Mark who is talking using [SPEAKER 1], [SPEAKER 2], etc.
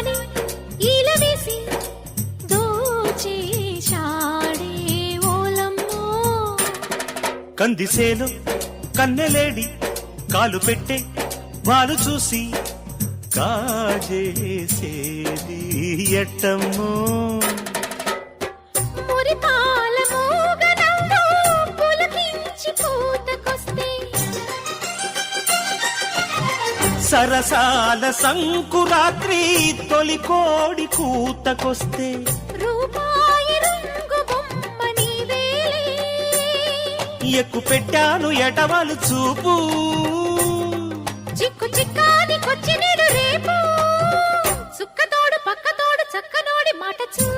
[SPEAKER 1] కందిసేలు ఇలవేసి దోచేశాడే కన్నెలేడి కాలు పెట్టే వారు చూసి కాజేసేది ఎట్టమ్మో.
[SPEAKER 2] మురితా
[SPEAKER 1] సరసాల సంకురాత్రి తొలి కోడి కూతకొస్తే ఎక్కు పెట్టాను ఎటవలు చూపు.
[SPEAKER 2] చిక్కు చిక్కాని కొచ్చినేడు రేపు. సుక్కతోడు పక్కతోడు చక్కనోడి మాట చూ.